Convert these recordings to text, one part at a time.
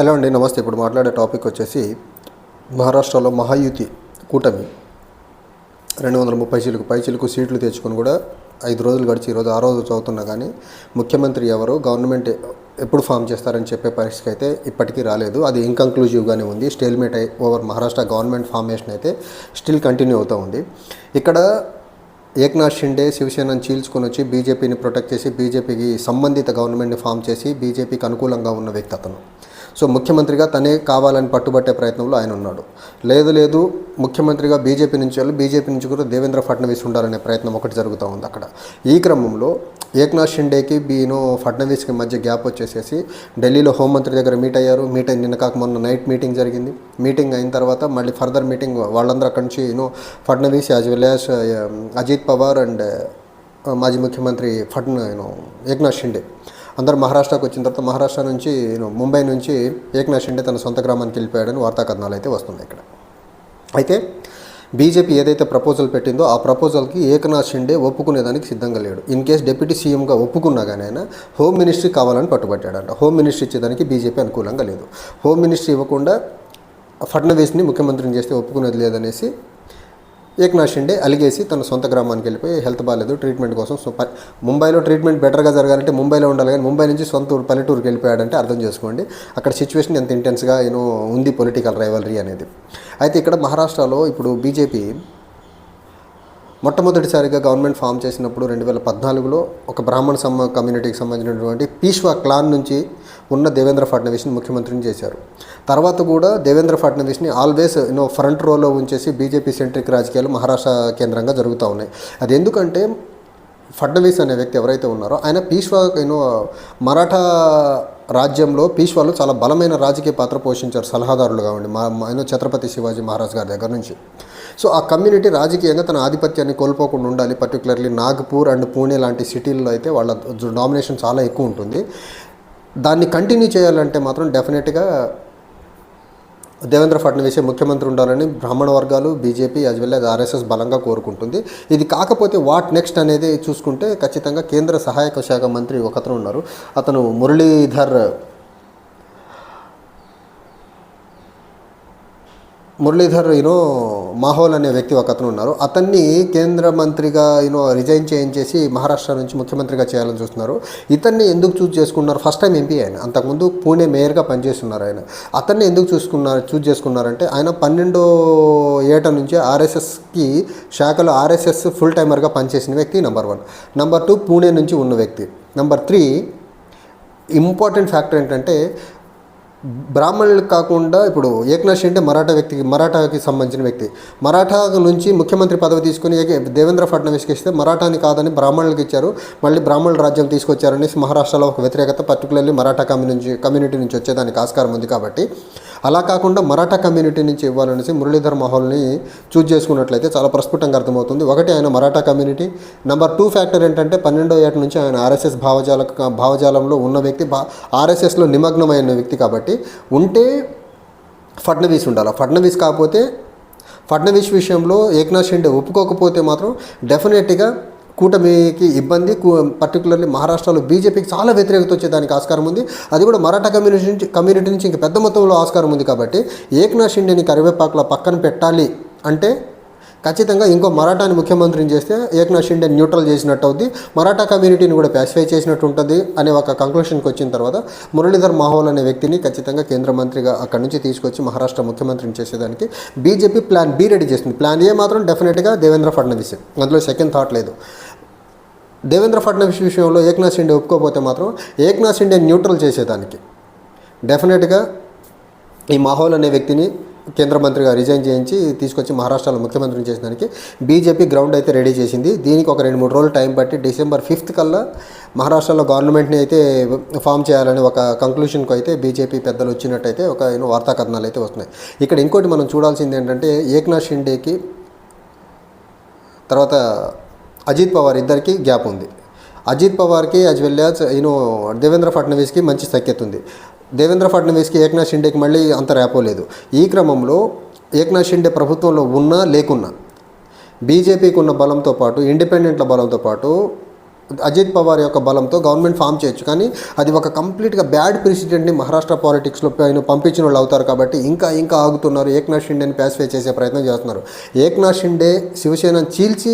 Hello అండి నమస్తే. ఇప్పుడు మాట్లాడే టాపిక్ వచ్చేసి మహారాష్ట్రలో మహాయుతి కూటమి. రెండు వందల ముప్పై చిలుకు పై చిలుకు సీట్లు తెచ్చుకొని కూడా ఐదు రోజులు గడిచి ఈరోజు ఆ రోజు చదువుతున్నా కానీ ముఖ్యమంత్రి ఎవరు గవర్నమెంట్ ఎప్పుడు ఫామ్ చేస్తారని చెప్పే పరిస్థితి అయితే ఇప్పటికీ రాలేదు. అది ఇన్కంక్లూజివ్గానే ఉంది. స్టేల్మేట్ అయి ఓవర్ మహారాష్ట్ర గవర్నమెంట్ ఫార్మేషన్ అయితే స్టిల్ కంటిన్యూ అవుతూ ఉంది. ఇక్కడ ఏక్నాథ్ షిండే శివసేనను చీల్చుకొని వచ్చి బీజేపీని ప్రొటెక్ట్ చేసి బీజేపీకి సంబంధిత గవర్నమెంట్ని ఫామ్ చేసి బీజేపీకి అనుకూలంగా ఉన్న వ్యక్తి అతను. సో ముఖ్యమంత్రిగా తనే కావాలని పట్టుబట్టే ప్రయత్నంలో ఆయన ఉన్నాడు. లేదు లేదు ముఖ్యమంత్రిగా బీజేపీ నుంచి వెళ్ళి బీజేపీ నుంచి కూడా దేవేంద్ర ఫడ్నవీస్ ఉండాలనే ప్రయత్నం ఒకటి జరుగుతూ ఉంది అక్కడ. ఈ క్రమంలో ఏక్నాథ్ షిండేకి బీను ఫడ్నవీస్కి మధ్య గ్యాప్ వచ్చేసేసి ఢిల్లీలో హోంమంత్రి దగ్గర మీట్ అయ్యారు. మీట్ అయిన నిన్న కాక మొన్న నైట్ మీటింగ్ జరిగింది. మీటింగ్ అయిన తర్వాత మళ్ళీ ఫర్దర్ మీటింగ్ వాళ్ళందరూ అక్కడి నుంచి you know Fadnavis as well as Ajit Pawar and మాజీ ముఖ్యమంత్రి ఫడ్న యూనో ఏక్నాథ్ షిండే. అందరు మహారాష్ట్రకు వచ్చిన తర్వాత మహారాష్ట్ర నుంచి ముంబై నుంచి ఏక్నాథ్ షిండే తన సొంత గ్రామానికి వెళ్ళిపోయాడని వార్తాకథనాలు అయితే వస్తున్నాయి ఇక్కడ. అయితే బీజేపీ ఏదైతే ప్రపోజల్ పెట్టిందో ఆ ప్రపోజల్కి ఏకనాథ్ షిండే ఒప్పుకునేదానికి సిద్ధంగా లేడు. ఇన్ కేస్ డిప్యూటీ సీఎంగా ఒప్పుకున్నా కానీ ఆయన హోమ్ మినిస్ట్రీ కావాలని పట్టుబట్టాడంట. హోమ్ మినిస్ట్రీ ఇచ్చేదానికి బీజేపీ అనుకూలంగా లేదు. హోమ్ మినిస్ట్రీ ఇవ్వకుండా ఫడ్నవీస్ని ముఖ్యమంత్రిని చేస్తే ఒప్పుకునేది లేదనేసి ఏక్నాథ్ షిండే అలిగేసి తన సొంత గ్రామానికి వెళ్ళిపోయి హెల్త్ బాగాలేదు ట్రీట్మెంట్ కోసం. సో ముంబైలో ట్రీట్మెంట్ బెటర్గా జరగాలంటే ముంబైలో ఉండాలి కానీ ముంబై నుంచి సొంత ఊరు పల్లెటూరుకి వెళ్ళిపోయాడంటే అర్థం చేసుకోండి. అక్కడ సిచ్యువేషన్ ఎంత ఇంటెన్స్గా యూనో ఉంది పొలిటికల్ రైవలరీ అనేది. అయితే ఇక్కడ మహారాష్ట్రలో ఇప్పుడు బీజేపీ మొట్టమొదటిసారిగా గవర్నమెంట్ ఫామ్ చేసినప్పుడు రెండు వేల పద్నాలుగులో ఒక బ్రాహ్మణ సమ కమ్యూనిటీకి సంబంధించినటువంటి పీష్వా క్లాన్ నుంచి ఉన్న దేవేంద్ర ఫడ్నవీస్ని ముఖ్యమంత్రిని చేశారు. తర్వాత కూడా దేవేంద్ర ఫడ్నవీస్ని ఆల్వేస్ యూనో ఫ్రంట్ రోలో ఉంచేసి బీజేపీ సెంట్రిక్ రాజకీయాలు మహారాష్ట్ర కేంద్రంగా జరుగుతూ ఉన్నాయి. అది ఎందుకంటే ఫడ్నవీస్ అనే వ్యక్తి ఎవరైతే ఉన్నారో ఆయన పీష్వా యూనో మరాఠా రాజ్యంలో పీష్వాలు చాలా బలమైన రాజకీయ పాత్ర పోషించారు సలహాదారులుగా ఉండి మా ఛత్రపతి శివాజీ మహారాజ్ గారి దగ్గర నుంచి. సో ఆ కమ్యూనిటీ రాజకీయంగా తన ఆధిపత్యాన్ని కోల్పోకుండా ఉండాలి. పర్టికులర్లీ నాగ్పూర్ అండ్ పూణే లాంటి సిటీల్లో అయితే వాళ్ళ డామినేషన్ చాలా ఎక్కువ ఉంటుంది. దాన్ని కంటిన్యూ చేయాలంటే మాత్రం డెఫినెట్గా దేవేంద్ర ఫడ్నవీస్ ముఖ్యమంత్రి ఉండాలని బ్రాహ్మణ వర్గాలు BJP as well as RSS బలంగా కోరుకుంటుంది. ఇది కాకపోతే వాట్ నెక్స్ట్ అనేది చూసుకుంటే ఖచ్చితంగా కేంద్ర సహాయక శాఖ మంత్రి ఒకతను ఉన్నారు. అతను మురళీధర్ మురళీధర్ యూనో మాహోల్ అనే వ్యక్తి ఒక అతను ఉన్నారు. అతన్ని కేంద్ర మంత్రిగా యూనో రిజైన్ చేయించేసి మహారాష్ట్ర నుంచి ముఖ్యమంత్రిగా చేయాలని చూస్తున్నారు. ఇతన్ని ఎందుకు చూజ్ చేసుకున్నారు? ఫస్ట్ టైం ఎంపీ ఆయన. అంతకుముందు పూణే మేయర్గా పనిచేస్తున్నారు ఆయన. అతన్ని ఎందుకు చూసుకున్నారు చూజ్ చేసుకున్నారంటే ఆయన పన్నెండో ఏట నుంచి ఆర్ఎస్ఎస్కి శాఖలో ఆర్ఎస్ఎస్ ఫుల్ టైమర్గా పనిచేసిన వ్యక్తి number one number two Pune నుంచి ఉన్న వ్యక్తి. నెంబర్ త్రీ ఇంపార్టెంట్ ఫ్యాక్టర్ ఏంటంటే బ్రాహ్మణులు కాకుండా ఇప్పుడు ఏక్నాథ్ అంటే మరాఠా వ్యక్తికి మరాఠాకి సంబంధించిన వ్యక్తి. మరాఠా నుంచి ముఖ్యమంత్రి పదవి తీసుకుని దేవేంద్ర ఫడ్నవీస్కి ఇస్తే మరాఠాని కాదని బ్రాహ్మణులకు ఇచ్చారు. మళ్ళీ బ్రాహ్మణుల రాజ్యం తీసుకొచ్చారనేసి మహారాష్ట్రలో ఒక వ్యతిరేకత పర్టికులర్లీ మరాఠా కమ్యూనిటీ నుంచి కమ్యూనిటీ నుంచి వచ్చేదానికి ఆస్కారం ఉంది కాబట్టి. అలా కాకుండా మరాఠా కమ్యూనిటీ నుంచి ఇవ్వాలనేసి మురళీధర్ మహోల్ని చూజ్ చేసుకున్నట్లయితే చాలా ప్రస్ఫుటంగా అర్థమవుతుంది. ఒకటి ఆయన Maratha community. Number two factor ఏంటంటే పన్నెండో ఏట నుంచి ఆయన ఆర్ఎస్ఎస్ భావజాల భావజాలంలో ఉన్న వ్యక్తి ఆర్ఎస్ఎస్లో నిమగ్నమైన వ్యక్తి కాబట్టి ఉంటే ఫడ్నవీస్ ఉండాలి. ఫడ్నవీస్ కాకపోతే ఫడ్నవీస్ విషయంలో ఏక్నాథ్ షిండే ఒప్పుకోకపోతే మాత్రం డెఫినెట్గా కూటమికి ఇబ్బంది పర్టికులర్లీ మహారాష్ట్రలో బీజేపీకి చాలా వ్యతిరేకత వచ్చేదానికి ఆస్కారం ఉంది. అది కూడా మరాఠా కమ్యూనిటీ నుంచి కమ్యూనిటీ నుంచి ఇంక పెద్ద మొత్తంలో ఆస్కారం ఉంది కాబట్టి ఏక్నాథ్ షిండేని కరివేపాకుల పక్కన పెట్టాలి అంటే ఖచ్చితంగా ఇంకో మరాఠాని ముఖ్యమంత్రిని చేస్తే ఏక్నాథ్ షిండే న్యూట్రల్ చేసినట్టు అవుద్ది. మరాఠా కమ్యూనిటీని కూడా ప్యాసిఫై చేసినట్టు ఉంటుంది అనే ఒక కంక్లూషన్కి వచ్చిన తర్వాత మురళీధర్ మాహోల్ అనే వ్యక్తిని ఖచ్చితంగా కేంద్ర మంత్రిగా అక్కడి నుంచి తీసుకొచ్చి మహారాష్ట్ర ముఖ్యమంత్రిని చేసేదానికి బీజేపీ ప్లాన్ బి రెడీ చేస్తుంది. ప్లాన్ ఏ మాత్రం డెఫినెట్గా దేవేంద్ర ఫడ్నవీస్. అందులో సెకండ్ థాట్ లేదు. దేవేంద్ర ఫడ్నవీస్ విషయంలో ఏక్నాథ్ షిండే ఒప్పుకోకపోతే మాత్రం ఏక్నాథ్ షిండే న్యూట్రల్ చేసేదానికి. డెఫినెట్గా ఈ మాహోల్ అనే వ్యక్తిని కేంద్ర మంత్రిగా రిజైన్ చేయించి తీసుకొచ్చి మహారాష్ట్రలో ముఖ్యమంత్రిని చేసేదానికి బీజేపీ గ్రౌండ్ అయితే రెడీ చేసింది. దీనికి ఒక రెండు మూడు రోజులు టైం పట్టి డిసెంబర్ ఫిఫ్త్ కల్లా మహారాష్ట్రలో గవర్నమెంట్ని అయితే ఫామ్ చేయాలని ఒక కంక్లూషన్కు అయితే బీజేపీ పెద్దలు వచ్చినట్టయితే ఒక యూనో వార్తా కథనాలు అయితే వస్తున్నాయి. ఇక్కడ ఇంకోటి మనం చూడాల్సింది ఏంటంటే ఏక్నాథ్ షిండేకి తర్వాత అజిత్ పవార్ ఇద్దరికి గ్యాప్ ఉంది. Ajit పవార్కి as well as you know Devendra ఫడ్నవీస్కి మంచి సఖ్యత ఉంది. దేవేంద్ర ఫడ్నవీస్కి ఏక్నాథ్ షిండేకి మళ్ళీ అంత ర్యాపో లేదు. ఈ క్రమంలో ఏక్నాథ్ షిండే ప్రభుత్వంలో ఉన్నా లేకున్నా బీజేపీకి ఉన్న బలంతో పాటు ఇండిపెండెంట్ల బలంతో పాటు అజిత్ పవార్ యొక్క బలంతో గవర్నమెంట్ ఫామ్ చేయొచ్చు. కానీ అది ఒక కంప్లీట్గా బ్యాడ్ ప్రెసిడెంట్ని మహారాష్ట్ర పాలిటిక్స్లో ఆయన పంపించిన వాళ్ళు అవుతారు కాబట్టి ఇంకా ఇంకా ఆగుతున్నారు. ఏక్నాథ్ షిండేని ప్యాసిఫై చేసే ప్రయత్నం చేస్తున్నారు. ఏక్నాథ్ షిండే శివసేనను చీల్చి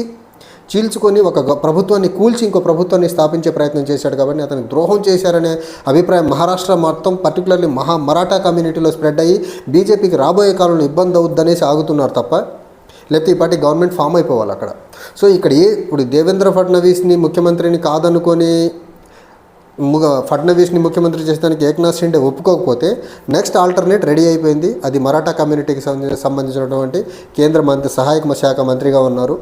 చీల్చుకొని ఒక ప్రభుత్వాన్ని కూల్చి ఇంకో ప్రభుత్వాన్ని స్థాపించే ప్రయత్నం చేశాడు కాబట్టి అతనికి ద్రోహం చేశారనే అభిప్రాయం మహారాష్ట్ర మొత్తం పర్టికులర్లీ మహా మరాఠా కమ్యూనిటీలో స్ప్రెడ్ అయ్యి బీజేపీకి రాబోయే కాలంలో ఇబ్బంది అవుద్దనేసి ఆగుతున్నారు తప్ప లేకపోతే ఈ పార్టీ గవర్నమెంట్ ఫామ్ అయిపోవాలి అక్కడ. సో ఇక్కడ ఏ ఇప్పుడు దేవేంద్ర ఫడ్నవీస్ని ముఖ్యమంత్రిని కాదనుకొని ముగ ఫడ్నవీస్ని ముఖ్యమంత్రి చేసేదానికి ఏక్నాథ్ షిండే ఒప్పుకోకపోతే నెక్స్ట్ ఆల్టర్నేట్ రెడీ అయిపోయింది. అది మరాఠా కమ్యూనిటీకి సంబంధించినటువంటి కేంద్ర మంత్రి సహాయక శాఖ మంత్రిగా ఉన్నారు.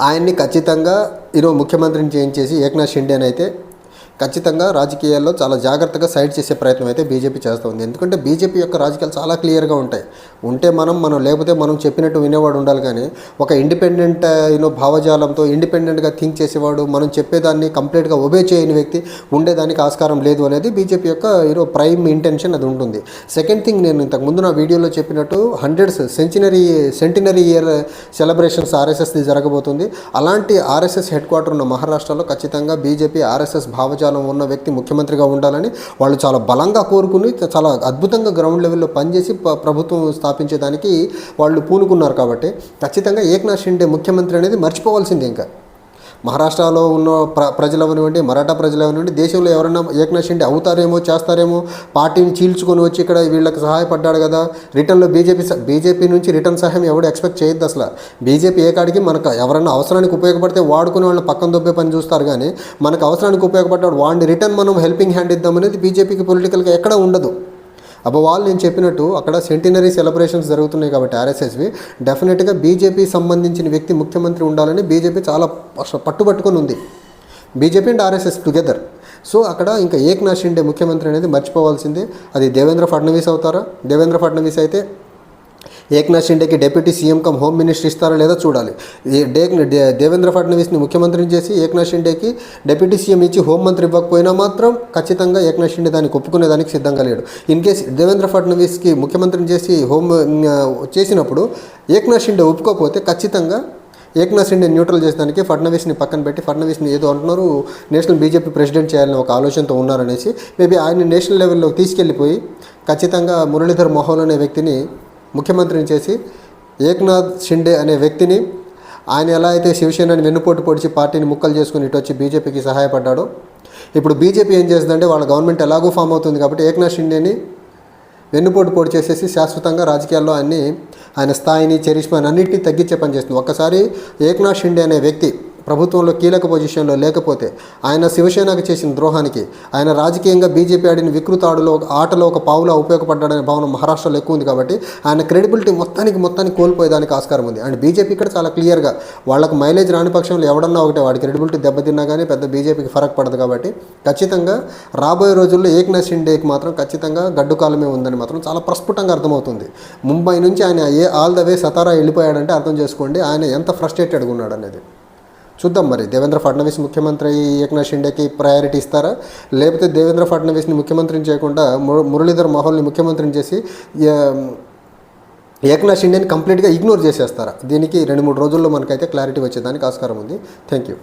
ఆయన్ని ఖచ్చితంగా ఈరోజు ముఖ్యమంత్రిని చేంజ్ చేసి ఏక్నాథ్ షిండేని అయితే ఖచ్చితంగా రాజకీయాల్లో చాలా జాగ్రత్తగా సైడ్ చేసే ప్రయత్నం అయితే బీజేపీ చేస్తుంది. ఎందుకంటే బీజేపీ యొక్క రాజకీయాలు చాలా క్లియర్గా ఉంటాయి. ఉంటే మనం మనం లేకపోతే మనం చెప్పినట్టు వినేవాడు ఉండాలి కానీ ఒక ఇండిపెండెంట్ యూనో భావజాలంతో ఇండిపెండెంట్గా థింక్ చేసేవాడు మనం చెప్పేదాన్ని కంప్లీట్గా ఒబే చేయని వ్యక్తి ఉండేదానికి ఆస్కారం లేదు అనేది బీజేపీ యొక్క యూనో ప్రైమ్ ఇంటెన్షన్ అది ఉంటుంది. సెకండ్ థింగ్ నేను ఇంతకు ముందు నా వీడియోలో చెప్పినట్టు hundreds centenary centenary year celebrations ఆర్ఎస్ఎస్ది జరగబోతుంది. అలాంటి ఆర్ఎస్ఎస్ హెడ్ క్వార్టర్ ఉన్న మహారాష్ట్రలో ఖచ్చితంగా బీజేపీ ఆర్ఎస్ఎస్ భావజాలం ఉన్న వ్యక్తి ముఖ్యమంత్రిగా ఉండాలని వాళ్ళు చాలా బలంగా కోరుకుని చాలా అద్భుతంగా గ్రౌండ్ లెవెల్లో పనిచేసి ప్రభుత్వం స్థాపించేదానికి వాళ్ళు పూనుకున్నారు కాబట్టి ఖచ్చితంగా ఏక్నాథ్ షిండే ముఖ్యమంత్రి అనేది మర్చిపోవాల్సిందే ఇంకా. మహారాష్ట్రలో ఉన్న ప్ర ప్రజలు అవనివ్వండి మరాఠా ప్రజలు అవనివ్వండి దేశంలో ఎవరైనా ఏకనాథ్ అవుతారేమో చేస్తారేమో పార్టీని చీల్చుకొని వచ్చి ఇక్కడ వీళ్ళకి సహాయపడ్డాడు కదా రిటర్న్లో బీజేపీ స- బీజేపీ నుంచి రిటర్న్ సహాయం ఎవడు ఎక్స్పెక్ట్ చేయొద్దు అసలు. బీజేపీ ఏ కాడికి మనకు ఎవరైనా అవసరానికి ఉపయోగపడితే వాడుకునే వాళ్ళని పక్కన దొబ్బే పని చూస్తారు కానీ మనకు అవసరానికి ఉపయోగపడ్డాడు వాడిని రిటర్న్ మనం హెల్పింగ్ హ్యాండ్ ఇద్దామనేది బీజేపీకి పొలిటికల్గా ఎక్కడ ఉండదు. అబ్బా వాళ్ళు నేను చెప్పినట్టు అక్కడ సెంటినరీ సెలబ్రేషన్స్ జరుగుతున్నాయి కాబట్టి ఆర్ఎస్ఎస్వి డెఫినెట్గా బీజేపీ సంబంధించిన వ్యక్తి ముఖ్యమంత్రి ఉండాలని బీజేపీ చాలా ప- పట్టుబట్టుకొని ఉంది. BJP and RSS together so అక్కడ ఇంకా ఏక్నాథ్ షిండే ముఖ్యమంత్రి అనేది మర్చిపోవాల్సిందే. అది దేవేంద్ర ఫడ్నవీస్ అవుతారా? దేవేంద్ర ఫడ్నవీస్ అయితే Eknath షిండేకి deputy CM cum home minister ఇస్తారా లేదా చూడాలి. డే దేవేంద్ర ఫడ్నవీస్ని ముఖ్యమంత్రిని చేసి ఏక్నాథ్ షిండేకి డిప్యూటీ సీఎం ఇచ్చి హోంమంత్రి ఇవ్వకపోయినా మాత్రం ఖచ్చితంగా ఏక్నాథ్ షిండే దానికి ఒప్పుకునేదానికి సిద్ధంగా లేడు. ఇన్ కేస్ దేవేంద్ర ఫడ్నవీస్కి ముఖ్యమంత్రిని చేసి హోమ్ చేసినప్పుడు ఏక్నాథ్ షిండే ఒప్పుకోకపోతే ఖచ్చితంగా ఏక్నాథ్ షిండే న్యూట్రల్ చేసేదానికి ఫడ్నవీస్ని పక్కన పెట్టి ఫడ్నవీస్ని ఏదో అంటున్నారు నేషనల్ బీజేపీ ప్రెసిడెంట్ చేయాలని ఒక ఆలోచనతో ఉన్నారనేసి మేబీ ఆయన నేషనల్ లెవెల్లో తీసుకెళ్ళిపోయి ఖచ్చితంగా మురళీధర్ మోహన్ అనే వ్యక్తిని ముఖ్యమంత్రిని చేసి ఏక్నాథ్ షిండే అనే వ్యక్తిని ఆయన ఎలా అయితే శివసేనని వెన్నుపోటు పొడిచి పార్టీని ముక్కలు చేసుకుని ఇటు వచ్చి బీజేపీకి సహాయపడ్డాడో ఇప్పుడు బీజేపీ ఏం చేస్తుందంటే వాళ్ళ గవర్నమెంట్ ఎలాగో ఫామ్ అవుతుంది కాబట్టి ఏక్నాథ్ షిండేని వెన్నుపోటు పొడి చేసేసి శాశ్వతంగా రాజకీయాల్లో అన్ని ఆయన స్థాయిని చరిష్మాని అన్నింటినీ తగ్గించే పని చేస్తుంది. ఒక్కసారి ఏక్నాథ్ షిండే అనే వ్యక్తి ప్రభుత్వంలో కీలక పొజిషన్లో లేకపోతే ఆయన శివసేనకు చేసిన ద్రోహానికి ఆయన రాజకీయంగా బీజేపీ ఆడిన వికృత ఆటలో ఆటలో ఒక పావులా ఉపయోగపడ్డాడనే భావన మహారాష్ట్రలో ఎక్కువ ఉంది కాబట్టి ఆయన క్రెడిబిలిటీ మొత్తానికి మొత్తానికి కోల్పోయేదానికి ఆస్కారం ఉంది. అండ్ బీజేపీ ఇక్కడ చాలా క్లియర్గా వాళ్ళకు మైలేజ్ రాని పక్షంలో ఎవడన్నా ఒకటే వాడి క్రెడిబిలిటీ దెబ్బతిన్నా కానీ పెద్ద బీజేపీకి ఫరక్ పడదు కాబట్టి ఖచ్చితంగా రాబోయే రోజుల్లో ఏక్నాథ్ షిండేకి మాత్రం ఖచ్చితంగా గడ్డు కాలమే ఉందని మాత్రం చాలా ప్రస్ఫుటంగా అర్థమవుతుంది. ముంబై నుంచి ఆయన ఏ ఆల్ ద వే సతారా వెళ్ళిపోయాడంటే అర్థం చేసుకోండి ఆయన ఎంత ఫ్రస్ట్రేటెడ్గా ఉన్నాడు అనేది చూద్దాం మరి. దేవేంద్ర ఫడ్నవీస్ ముఖ్యమంత్రి ఏక్నాథ్ షిండేకి ప్రయారిటీ ఇస్తారా? లేకపోతే దేవేంద్ర ఫడ్నవీస్ని ముఖ్యమంత్రిని చేయకుండా ము- మురళీధర్ మోహన్ని ముఖ్యమంత్రిని చేసి ఏక్నాథ్ షిండేని కంప్లీట్గా ఇగ్నోర్ చేసేస్తారా? దీనికి రెండు మూడు రోజుల్లో మనకైతే క్లారిటీ వచ్చేదానికి ఆస్కారం ఉంది. Thank you